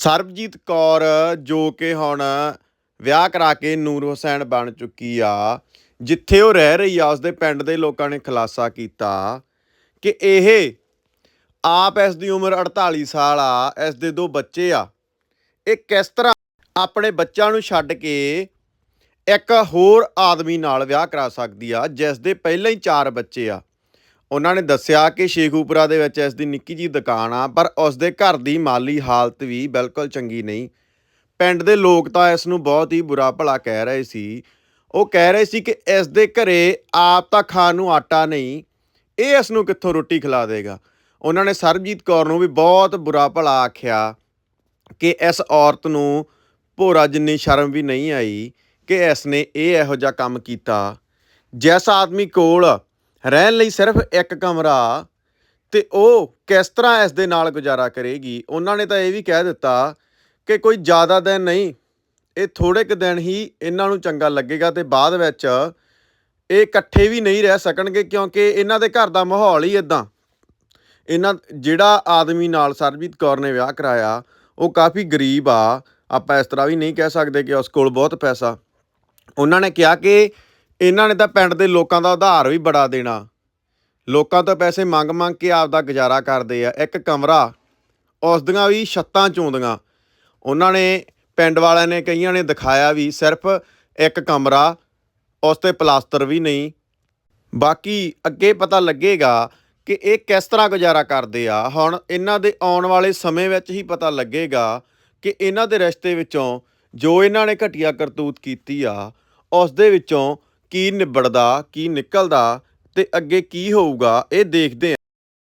ਸਰਬਜੀਤ ਕੌਰ, ਜੋ ਕਿ ਹੁਣ ਵਿਆਹ ਕਰਾ ਕੇ ਨੂਰ ਹੁਸੈਨ ਬਣ ਚੁੱਕੀ ਆ, ਜਿੱਥੇ ਉਹ ਰਹਿ ਰਹੀ ਆ, ਉਸਦੇ ਪਿੰਡ ਦੇ ਲੋਕਾਂ ਨੇ ਖੁਲਾਸਾ ਕੀਤਾ ਕਿ ਇਹ ਆਪ ਇਸ ਦੀ ਉਮਰ 48 ਸਾਲ ਆ, ਇਸ ਦੇ ਦੋ ਬੱਚੇ ਆ। ਇਹ ਕਿਸ ਤਰ੍ਹਾਂ ਆਪਣੇ ਬੱਚਿਆਂ ਨੂੰ ਛੱਡ ਕੇ ਇੱਕ ਹੋਰ ਆਦਮੀ ਨਾਲ ਵਿਆਹ ਕਰਾ ਸਕਦੀ ਆ, ਜਿਸ ਦੇ ਪਹਿਲਾਂ ਹੀ ਚਾਰ ਬੱਚੇ ਆ। ਉਹਨਾਂ ਨੇ ਦੱਸਿਆ ਕਿ ਸ਼ੇਖੂਪੁਰਾ ਦੇ ਵਿੱਚ ਇਸ ਦੀ ਨਿੱਕੀ ਜੀ ਦੁਕਾਨ ਆ, ਪਰ ਉਸ ਦੇ ਘਰ ਦੀ ਮਾਲੀ ਹਾਲਤ ਵੀ ਬਿਲਕੁਲ ਚੰਗੀ ਨਹੀਂ। ਪਿੰਡ ਦੇ ਲੋਕ ਤਾਂ ਇਸ ਨੂੰ ਬਹੁਤ ਹੀ ਬੁਰਾ ਭਲਾ ਕਹਿ ਰਹੇ ਸੀ। ਉਹ ਕਹਿ ਰਹੇ ਸੀ ਕਿ ਇਸ ਦੇ ਘਰੇ ਆਪ ਤਾਂ ਖਾਣ ਨੂੰ ਆਟਾ ਨਹੀਂ, ਇਹ ਇਸ ਨੂੰ ਕਿੱਥੋਂ ਰੋਟੀ ਖਿਲਾ ਦੇਗਾ? ਉਹਨਾਂ ਨੇ ਸਰਬਜੀਤ ਕੌਰ ਨੂੰ ਵੀ ਬਹੁਤ ਬੁਰਾ ਭਲਾ ਆਖਿਆ ਕਿ ਇਸ ਔਰਤ ਨੂੰ ਭੋਰਾ ਜਿੰਨੀ ਸ਼ਰਮ ਵੀ ਨਹੀਂ ਆਈ ਕਿ ਇਸ ਨੇ ਇਹ ਇਹੋ ਜਿਹਾ ਕੰਮ ਕੀਤਾ। ਜਿਸ ਆਦਮੀ ਕੋਲ ਰਹਿਣ ਲਈ ਸਿਰਫ ਇੱਕ ਕਮਰਾ ਤੇ ਉਹ ਕਿਸ ਤਰ੍ਹਾਂ ਇਸ ਦੇ ਨਾਲ ਗੁਜ਼ਾਰਾ ਕਰੇਗੀ? ਉਹਨਾਂ ਨੇ ਤਾਂ ਇਹ ਵੀ ਕਹਿ ਦਿੱਤਾ ਕਿ ਕੋਈ ਜ਼ਿਆਦਾ ਦਿਨ ਨਹੀਂ, ਇਹ ਥੋੜੇ ਕੁ ਦਿਨ ਹੀ ਇਹਨਾਂ ਨੂੰ ਚੰਗਾ ਲੱਗੇਗਾ ਤੇ ਬਾਅਦ ਵਿੱਚ ਇਹ ਇਕੱਠੇ ਵੀ ਨਹੀਂ ਰਹਿ ਸਕਣਗੇ ਕਿਉਂਕਿ ਇਹਨਾਂ ਦੇ ਘਰ ਦਾ ਮਾਹੌਲ ਹੀ ਇਦਾਂ ਇਹਨਾਂ, ਜਿਹੜਾ ਆਦਮੀ ਨਾਲ ਸਰਬਜੀਤ ਕੌਰ ਨੇ ਵਿਆਹ ਕਰਾਇਆ, ਉਹ ਕਾਫੀ ਗਰੀਬ ਆ। ਆਪਾਂ ਇਸ ਤਰ੍ਹਾਂ ਵੀ ਨਹੀਂ ਕਹਿ ਸਕਦੇ ਕਿ ਉਸ ਕੋਲ ਬਹੁਤ ਪੈਸਾ। ਉਹਨਾਂ ਨੇ ਕਿਹਾ ਕਿ ਇਹਨਾਂ ਨੇ ਤਾਂ ਪਿੰਡ ਦੇ ਲੋਕਾਂ ਦਾ ਉਧਾਰ ਵੀ ਬੜਾ ਦੇਣਾ। ਲੋਕਾਂ ਤੋਂ ਪੈਸੇ ਮੰਗ ਮੰਗ ਕੇ ਆਪਦਾ ਗੁਜ਼ਾਰਾ ਕਰਦੇ ਆ। ਇੱਕ ਕਮਰਾ, ਉਸ ਦੀਆਂ ਵੀ ਛੱਤਾਂ ਚੋਂਦੀਆਂ। ਉਹਨਾਂ ਨੇ, ਪਿੰਡ ਵਾਲਿਆਂ ਨੇ, ਕਈਆਂ ਨੇ ਦਿਖਾਇਆ ਵੀ ਸਿਰਫ ਇੱਕ ਕਮਰਾ, ਉਸ ਤੇ ਪਲਾਸਟਰ ਵੀ ਨਹੀਂ। ਬਾਕੀ ਅੱਗੇ ਪਤਾ ਲੱਗੇਗਾ ਕਿ ਇਹ ਕਿਸ ਤਰ੍ਹਾਂ ਗੁਜ਼ਾਰਾ ਕਰਦੇ ਆ। ਹੁਣ ਇਹਨਾਂ ਦੇ ਆਉਣ ਵਾਲੇ ਸਮੇਂ ਵਿੱਚ ਹੀ ਪਤਾ ਲੱਗੇਗਾ ਕਿ ਇਹਨਾਂ ਦੇ ਰਿਸ਼ਤੇ ਵਿੱਚੋਂ ਜੋ ਇਹਨਾਂ ਨੇ ਘਟੀਆ ਕਰਤੂਤ ਕੀਤੀ ਆ, ਉਸ ਦੇ ਵਿੱਚੋਂ ਕੀ ਨਿਬੜਦਾ ਕੀ ਨਿਕਲਦਾ ਤੇ ਅੱਗੇ ਕੀ ਹੋਊਗਾ ਇਹ ਦੇਖਦੇ ਹਾਂ